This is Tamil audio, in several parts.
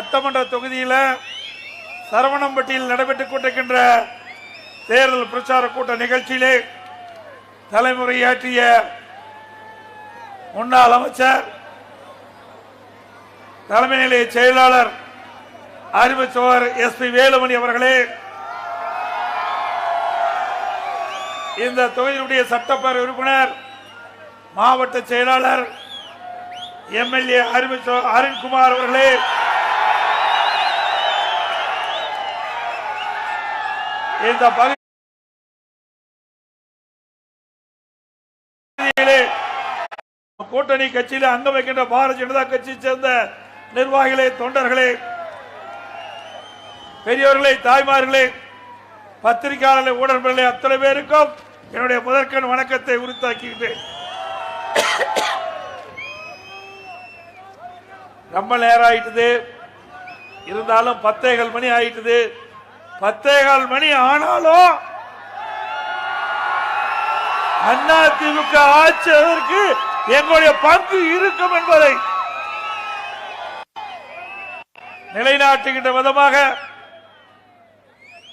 சட்டமன்ற தொகுதியில் சரவணம்பட்டியில் நடைபெற்றுக் கொண்டிருக்கின்ற தேர்தல் பிரச்சார கூட்ட நிகழ்ச்சியிலே தலைமுறையாற்றிய முன்னாள் அமைச்சர் தலைமை நிலைய செயலாளர் அறிவிச்சவர் எஸ் பி வேலுமணி அவர்களே இந்த தொகுதியினுடைய சட்டப்பேரவை உறுப்பினர் மாவட்ட செயலாளர் எம்எல்ஏ அறிவுச்சோ அருண்குமார் அவர்களே இந்த பகுதியிலே கூட்டணி கட்சியில அங்கம் வைக்கின்ற பாரதிய ஜனதா கட்சியை சேர்ந்த நிர்வாகிகளே தொண்டர்களே பெரியவர்களே தாய்மார்களே பத்திரிகையாளர்களே ஊடகங்களே அத்தனை பேருக்கும் என்னுடைய முதற்கண் வணக்கத்தை உரித்தாக்கிக்கிட்டேன் ரொம்ப நேரம் ஆயிட்டுது. இருந்தாலும் பத்தேகால் மணி ஆயிட்டுது. பத்தேகால் மணி ஆனாலும் அண்ணா திமுக ஆட்சியதற்கு எங்களுடைய பங்கு இருக்கும் என்பதை நிலைநாட்டுகின்ற விதமாக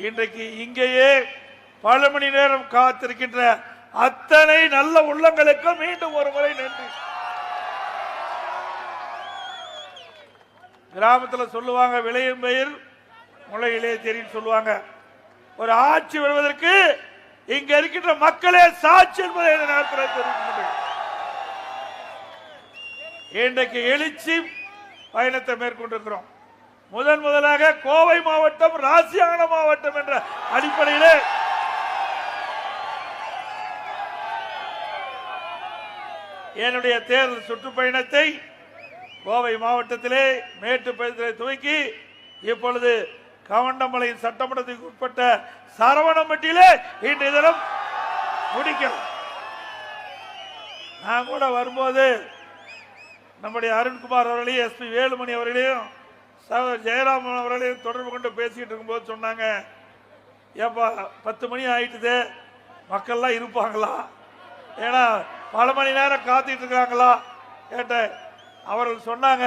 இன்றைக்கு இங்கேயே பல மணி நேரம் காத்திருக்கின்ற அத்தனை நல்ல உள்ளங்களுக்கு மீண்டும் ஒரு முறை நன்றி. கிராமத்தில் சொல்லுவாங்க விளையும் பெயர் முளையிலே தெரியும் சொல்லுவாங்க. ஒரு ஆட்சி வருவதற்கு இங்க இருக்கின்ற மக்களே சாட்சி என்பதை இந்த நேரத்தில் தெரிவிக்கின்றேன் இன்றைக்கு எழுச்சி பயணத்தை மேற்கொண்டிருக்கிறோம். முதன் முதலாக கோவை மாவட்டம் ராசியான மாவட்டம் என்ற அடிப்படையிலே என்னுடைய தேர்தல் சுற்றுப்பயணத்தை கோவை மாவட்டத்திலே மேட்டுப்பயணத்திலே துவக்கி இப்பொழுது கவண்டமலையின் சட்டமன்றத்துக்கு உட்பட்ட சரவணம்பட்டியிலே இன்றைய தினம் முடிக்கிறோம் நான் கூட வரும்போது நம்முடைய அருண்குமார் அவர்களையும் எஸ்பி வேலுமணி அவர்களையும் ஜெயராமன் அவர்களையும் தொடர்பு கொண்டு பேசிக்கிட்டு இருக்கும்போது சொன்னாங்க ஏப்பா பத்து மணி ஆயிட்டுது மக்கள்லாம் இருப்பாங்களா? ஏன்னா பல மணி நேரம் காத்துட்டு இருக்காங்களா? கேட்டேன். அவர்கள் சொன்னாங்க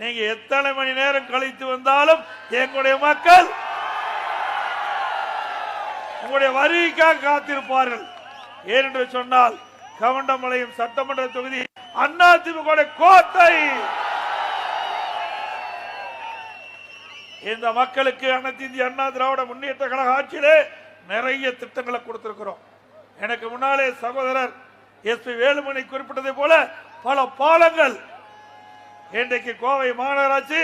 நீங்க எத்தனை மணி நேரம் கழித்து வந்தாலும் எங்களுடைய மக்கள் உங்களுடைய வருகைக்காக காத்திருப்பார்கள். ஏனென்று சொன்னால் கவண்டமலையும் சட்டமன்ற தொகுதி அண்ணா திமுக கோட்டை. இந்த மக்களுக்கு அனைத்து இந்திய அண்ணா திராவிட முன்னேற்ற கழக ஆட்சியிலே நிறைய திட்டங்களை கொடுத்திருக்கிறோம். எனக்கு முன்னாலே சகோதரர் எஸ் பி வேலுமணி குறிப்பிட்டதை போல பல பாலங்கள் இன்றைக்கு கோவை மாநகராட்சி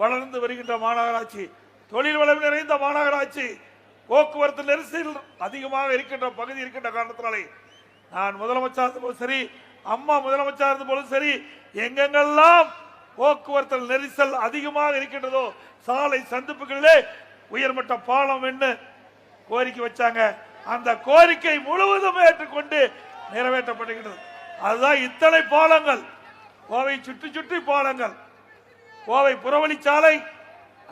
வளர்ந்து வருகின்ற மாநகராட்சி. தொழில் வளம் நிறைந்த மாநகராட்சி. போக்குவரத்து நெரிசல் அதிகமாக இருக்கின்ற பகுதி இருக்கின்ற காரணத்தினாலே நான் முதலமைச்சர் இருந்தபோதும் சரி அம்மா முதலமைச்சர் இருந்தபோதும் சரி எங்கெங்கெல்லாம் போக்குவரத்து நெரிசல் அதிகமாக இருக்கின்றதோ சாலை சந்திப்புகளிலே உயர்மட்ட பாலம் என்று கோரிக்கை வச்சாங்க. அந்த கோரிக்கை முழுவதும் ஏற்றுக்கொண்டு நிறைவேற்றப்படுகின்றது அதுதான் இத்தனை பாலங்கள். கோவை சுற்றி சுற்றி பாலங்கள். கோவை புறவழிச்சாலை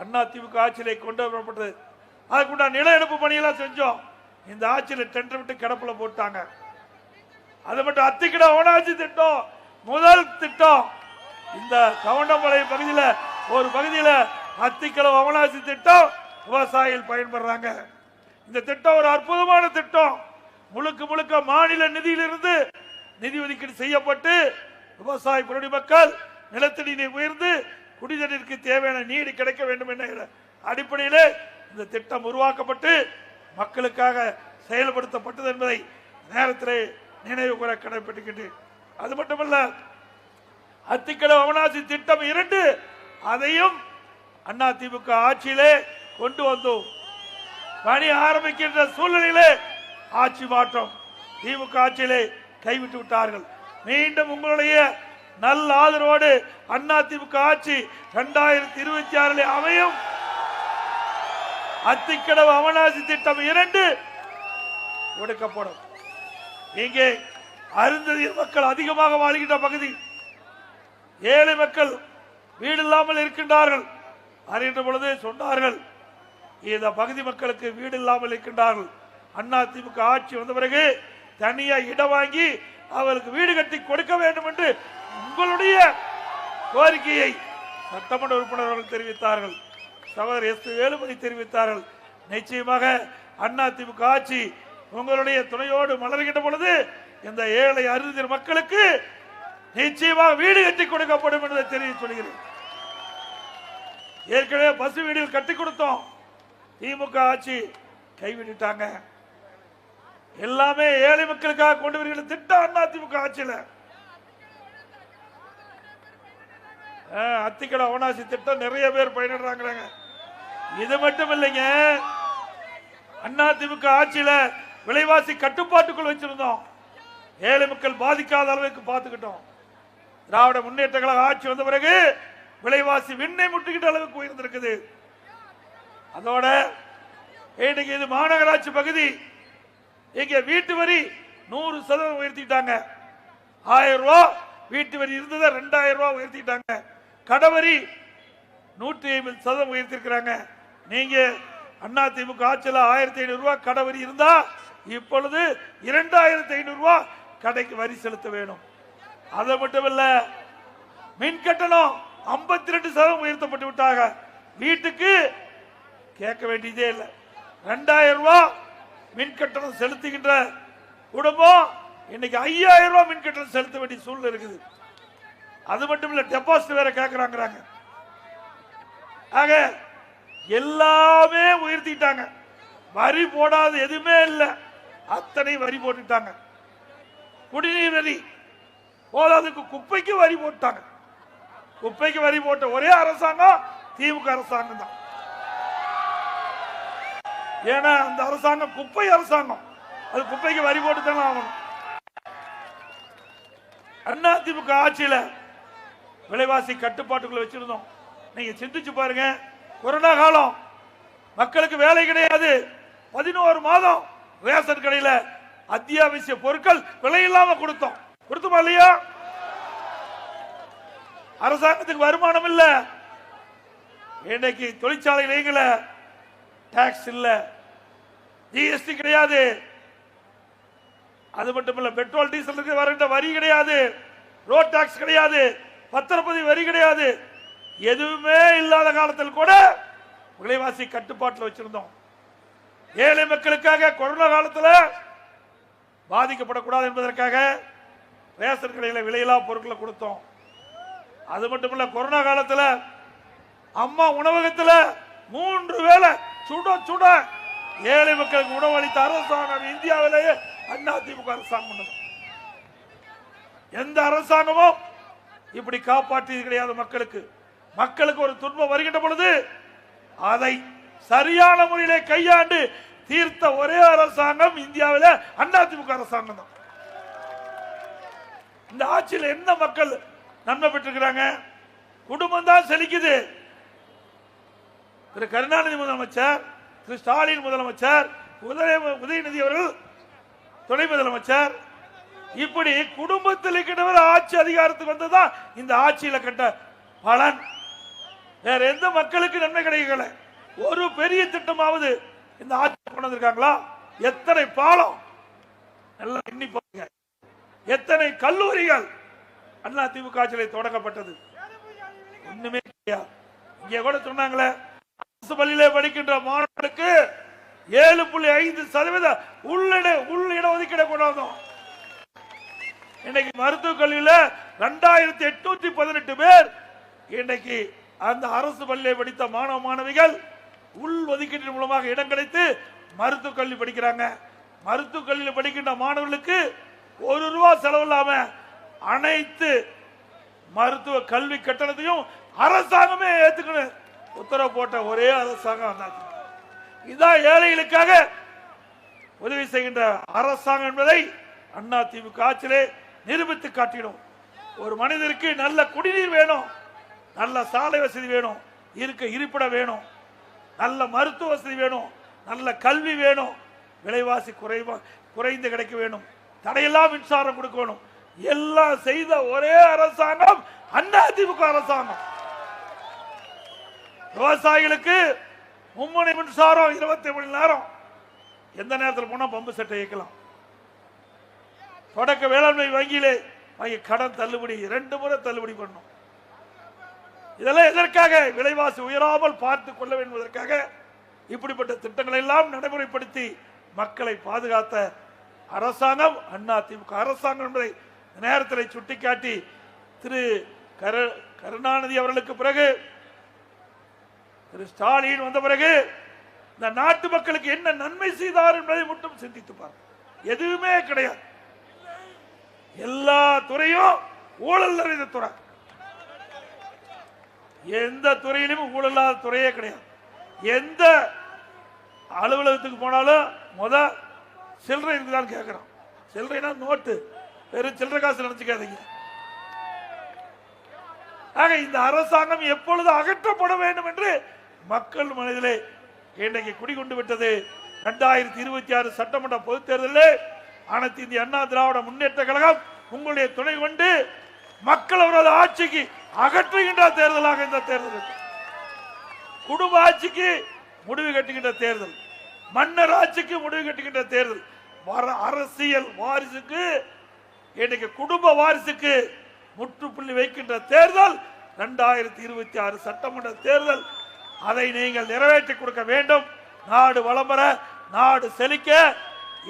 அண்ணா திமுக ஆட்சியிலே கொண்டு வரப்பட்டது. அதுக்குண்டா நில எடுப்பு பணியெல்லாம் செஞ்சோம். இந்த ஆட்சியில் டெண்டர் விட்டு கிடப்பில் போட்டாங்க. அது மட்டும் அத்திக்கிட ஓனாட்சி திட்டம் முதல் திட்டம். இந்த கவுண்டமலை பகுதியில் ஒரு பகுதியில் அத்திக்கிழ ஓனாட்சி திட்டம் விவசாயிகள் பயன்படுறாங்க. இந்த திட்டம் ஒரு அற்புதமான திட்டம். முழுக்க முழுக்க மாநில நிதியிலிருந்து நிதி ஒதுக்கீடு செய்யப்பட்டு விவசாய குடி மக்கள் நிலத்தடி நீர் உயர்ந்து குடிநீருக்கு தேவையான நீர் கிடைக்க வேண்டும் என்ற அடிப்படையில் இந்த திட்டம் உருவாக்கப்பட்டு மக்களுக்காக செயல்படுத்தப்பட்டது என்பதை நேரத்திலே நினைவு கூற கடைபிடிக்கின்றேன் அது மட்டுமல்ல அத்திக்கடவு அவனாசி திட்டம் இரண்டு அதையும் அண்ணா திமுக ஆட்சியிலே கொண்டு வந்தோம். பணி ஆரம்பிக்கின்ற சூழ்நிலையிலே ஆட்சி மாற்றம். திமுக ஆட்சியிலே கைவிட்டு விட்டார்கள். மீண்டும் உங்களுடைய நல்ல ஆதரவோடு அண்ணா திமுக ஆட்சி இரண்டாயிரத்தி இருபத்தி ஆறில் அமையும். அத்திக்கடவு அவனாசி திட்டம் இரண்டு ஒடுக்கப்படும். இங்கே அருந்ததிய மக்கள் அதிகமாக வாழ்கின்ற பகுதி. ஏழை மக்கள் வீடு இல்லாமல் இருக்கின்றார்கள். அறிகின்ற பொழுது சொன்னார்கள் இந்த பகுதி மக்களுக்கு வீடு இல்லாமல் இருக்கின்றார்கள். அண்ணா திமுக ஆட்சி வந்த பிறகு தனியா இடம் வாங்கி அவருக்கு வீடு கட்டி கொடுக்க வேண்டும் என்று உங்களுடைய கோரிக்கையை சட்டமன்ற உறுப்பினர்கள் தெரிவித்தார்கள். சகோதரர் எஸ் வேலுமணி தெரிவித்தார்கள். நிச்சயமாக அண்ணா திமுக ஆட்சி உங்களுடைய துணையோடு மலர்கின்ற பொழுது இந்த ஏழை அருந்திர மக்களுக்கு நிச்சயமாக வீடு கட்டி கொடுக்கப்படும் என்பதை தெரிவித்து சொல்கிறேன் ஏற்கனவே பசு வீடுகள் கட்டி கொடுத்தோம். திமுக ஆட்சி கைவிட்டுட்டாங்க. எல்லாமே ஏழை மக்களுக்காக கொண்டு வருகிற திட்டம் அண்ணா திமுக ஆட்சியில அத்திக்கடை அவனாசி திட்டம் நிறைய பேர் பயனிடுறாங்க இது மட்டும் இல்லைங்க அண்ணா திமுக ஆட்சியில விலைவாசி கட்டுப்பாட்டுக்குள் வச்சிருந்தோம். ஏழை மக்கள் பாதிக்காத அளவுக்கு பார்த்துக்கிட்டோம். திராவிட முன்னேற்ற கழக ஆட்சி வந்த பிறகு விலைவாசி விண்ணை முட்டுக்கிட்ட அளவுக்கு உயர்ந்திருக்குது. அதோட இன்னைக்கு இது மாநகராட்சி பகுதி இங்க வீட்டு வரி நூறு சதவீதம் உயர்த்திட்டாங்க. ஆயிரம் ரூபா வீட்டு வரி இருந்ததை ரெண்டாயிரம் ரூபா உயர்த்திட்டாங்க. கடவரி நூற்றி ஐம்பது சதவீதம் உயர்த்திருக்கிறாங்க. நீங்க அண்ணா திமுக ஆட்சியில் ஆயிரத்தி ஐநூறு ரூபாய் கடவரி இருந்தா இப்பொழுது இரண்டாயிரத்தி ஐநூறு ரூபாய் கடைக்கு வரி செலுத்த வேணும். அது மட்டும் இல்ல மின் கட்டணம் ஐம்பத்தி ரெண்டு சதவீதம் உயர்த்தப்பட்டு விட்டாங்க. வீட்டுக்கு கேட்க வேண்டியதே இல்லை. ரெண்டாயிரம் ரூபாய் மின் கட்டணம் செலுத்துகின்ற குடும்பம் இன்னைக்கு ஐயாயிரம் ரூபாய் மின் கட்டணம் செலுத்த வேண்டிய சூழ்நிலை இருக்குது. அது மட்டும் இல்ல டெபாசிட் வேற கேட்கறாங்கிறாங்க ஆக எல்லாமே உயர்த்திட்டாங்க. வரி போடாத எதுவுமே இல்லை. அத்தனை வரி போட்டுட்டாங்க. குடிநீர் வரி போதாதுக்கு குப்பைக்கு வரி போட்டாங்க குப்பைக்கு வரி போட்ட ஒரே அரசாங்கம் திமுக அரசாங்கம் தான். ஏன்னா அந்த அரசாங்கம் குப்பை அரசாங்கம். அது குப்பைக்கு வரி போட்டு தானே ஆகணும். அண்ணா திமுக ஆட்சியில விலைவாசி கட்டுப்பாட்டுக்குள்ள வச்சிருந்தோம். நீங்க சிந்திச்சு பாருங்க. கொரோனா காலம். மக்களுக்கு வேலை கிடையாது. பதினோரு மாதம் ரேஷன் கடையில அத்தியாவசிய பொருட்கள் விலை இல்லாம கொடுத்தோம். கொடுத்துமா இல்லையா? அரசாங்கத்துக்கு வருமானம் இல்ல. இன்னைக்கு தொழிற்சாலைகள் டாக்ஸ் இல்லை. ஜிஎஸ்டி கிடையாது. அது மட்டும் இல்ல பெட்ரோல் டீசலுக்கு வருகின்ற வரி கிடையாது. ரோட் டாக்ஸ் கிடையாது. பத்திரப்பதிவு வரி கிடையாது. எதுவுமே இல்லாத காலத்தில் கூட விலைவாசி கட்டுப்பாட்டில் வச்சிருந்தோம். ஏழை மக்களுக்காக கொரோனா காலத்தில் பாதிக்கப்படக்கூடாது என்பதற்காக ரேஷன் கடையில் விலையில்லா பொருட்களை கொடுத்தோம். அது மட்டும் இல்ல கொரோனா காலத்தில் அம்மா உணவகத்தில் மூன்று வேளை சுட சுட ஏழை மக்களுக்கு உணவளித்த அரசாங்கம் இந்தியாவிலேயே அண்ணா அரசாங்கம் எந்த அரசாங்கமும் இப்படி காப்பாற்றியது கிடையாது மக்களுக்கு. மக்களுக்கு ஒரு துன்பம் வருகின்ற பொழுது அதை சரியான முறையிலே கையாண்டு தீர்த்த ஒரே அரசாங்கம் இந்தியாவில அதிமுக அரசாங்கம் தான். இந்த ஆட்சியில் என்ன மக்கள் நன்மை பெற்றிருக்கிறாங்க? குடும்பம் தான் செழிக்குது. திரு கருணாநிதி முதலமைச்சர் திரு ஸ்டாலின் முதலமைச்சர் உதய உதயநிதி அவர்கள் துணை முதலமைச்சர். இப்படி குடும்பத்தில் இருக்கிறவர் ஆட்சி அதிகாரத்துக்கு வந்ததுதான் இந்த ஆட்சியில கட்ட பலன். வேற எந்த மக்களுக்கு நன்மை கிடைக்கல. ஒரு பெரிய திட்டமாவது இந்த ஆட்சி கொண்டு வந்திருக்காங்களா? எத்தனை பாலம்? எல்லாம் எண்ணி பாருங்க. எத்தனை கல்லூரிகள் அண்ணா திமுக ஆட்சியில் தொடங்கப்பட்டது? ஒண்ணுமே கிடையாது. இங்க கூட சொன்னாங்களே அரசு பள்ளியிலே படிக்கின்ற மாணவர்களுக்கு ஏழு புள்ளி ஐந்து சதவீத உள்ளிட உள் இடஒதுக்கீடு கொண்டாந்தோம். இன்னைக்கு மருத்துவக் கல்வியில ரெண்டாயிரத்தி எட்நூத்தி பதினெட்டு பேர் இன்னைக்கு அந்த அரசு பள்ளியை படித்த மாணவ மாணவிகள் உள் ஒதுக்கீட்டின் மூலமாக இடம் கிடைத்து மருத்துவக் கல்வி படிக்கிறாங்க. மருத்துவக் கல்வியில் படிக்கின்ற மாணவர்களுக்கு ஒரு ரூபா செலவு இல்லாம அனைத்து மருத்துவ கல்வி கட்டணத்தையும் அரசாங்கமே ஏத்துக்கணும். உத்தரவு போட்ட ஒரே அரசாங்கம் அண்ணா இதுதான் ஏழைகளுக்காக உதவி செய்கின்ற அரசாங்கம் என்பதை அண்ணா திமுக ஆட்சியிலே நிரூபித்து காட்டிடும். ஒரு மனிதருக்கு நல்ல குடிநீர் வேணும் நல்ல சாலை வசதி வேணும் இருக்க இருப்பிட வேணும் நல்ல மருத்துவ வசதி வேணும் நல்ல கல்வி வேணும் விலைவாசி குறைவா குறைந்து கிடைக்க வேணும் தடையெல்லாம் மின்சாரம் கொடுக்கணும். எல்லாம் செய்த ஒரே அரசாங்கம் அண்ணா திமுக அரசாங்கம். விவசாயிகளுக்கு மும்முனை மின்சாரம் இருபத்தி மணி நேரம். எந்த நேரத்தில் போனால் பம்பு செட்டை இயக்கலாம். தொடக்க வேளாண்மை வங்கியிலே வாங்கி கடன் தள்ளுபடி ரெண்டு முறை தள்ளுபடி பண்ணும் இதெல்லாம் எதற்காக? விலைவாசி உயராமல் பார்த்து கொள்ள வேண்டும் என்பதற்காக இப்படிப்பட்ட திட்டங்களை எல்லாம் நடைமுறைப்படுத்தி மக்களை பாதுகாத்த அரசாங்கம் அண்ணா திமுக அரசாங்கம் என்பதை நேரத்தில் சுட்டிக்காட்டி திரு கரு கருணாநிதி அவர்களுக்கு பிறகு திரு ஸ்டாலின் வந்த பிறகு இந்த நாட்டு மக்களுக்கு என்ன நன்மை செய்தார் என்பதை மட்டும் சிந்தித்து பாருங்க எதுவுமே கிடையாது. எல்லா துறையும் ஊழல் நிறைந்த துறை. எந்த துறையிலும் ஊழலாத துறையே கிடையாது. எந்த அலுவலகத்துக்கு போனாலும் முத சில்லறை இருக்குதான்னு கேட்கிறோம். சில்லறைனா நோட்டு. வெறும் சில்லறை காசு நினைச்சுக்காதீங்க. ஆக இந்த அரசாங்கம் எப்பொழுது அகற்றப்பட வேண்டும் என்று மக்கள் மனதிலே இன்றைக்கு குடிகொண்டு விட்டது. இரண்டாயிரத்தி இருபத்தி ஆறு சட்டமன்ற பொதுத் தேர்தலில் அனைத்து இந்திய அண்ணா திராவிட முன்னேற்ற கழகம் உங்களுடைய துணை கொண்டு மக்கள் அவரது ஆட்சிக்கு அகற்றுகின்ற தேர்தலாக இந்த தேர்தல் குடும்ப ஆட்சிக்கு முடிவு கட்டுகின்ற தேர்தல். மன்னர் ஆட்சிக்கு முடிவு கட்டுகின்ற தேர்தல். வர- அரசியல் வாரிசுக்கு இன்னைக்கு குடும்ப வாரிசுக்கு முற்றுப்புள்ளி வைக்கின்ற தேர்தல். இரண்டாயிரத்தி இருபத்தி ஆறு சட்டமன்ற தேர்தல். அதை நீங்கள் நிறைவேற்றி கொடுக்க வேண்டும். நாடு வளம் பெற நாடு செழிக்க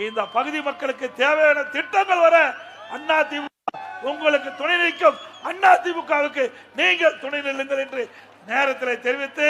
இந்த பகுதி மக்களுக்கு தேவையான திட்டங்கள் வர அண்ணா திமுக உங்களுக்கு துணை நிற்கும். அண்ணா திமுகவுக்கு நீங்கள் துணை நில்லுங்கள் என்று நேரத்தில் தெரிவித்து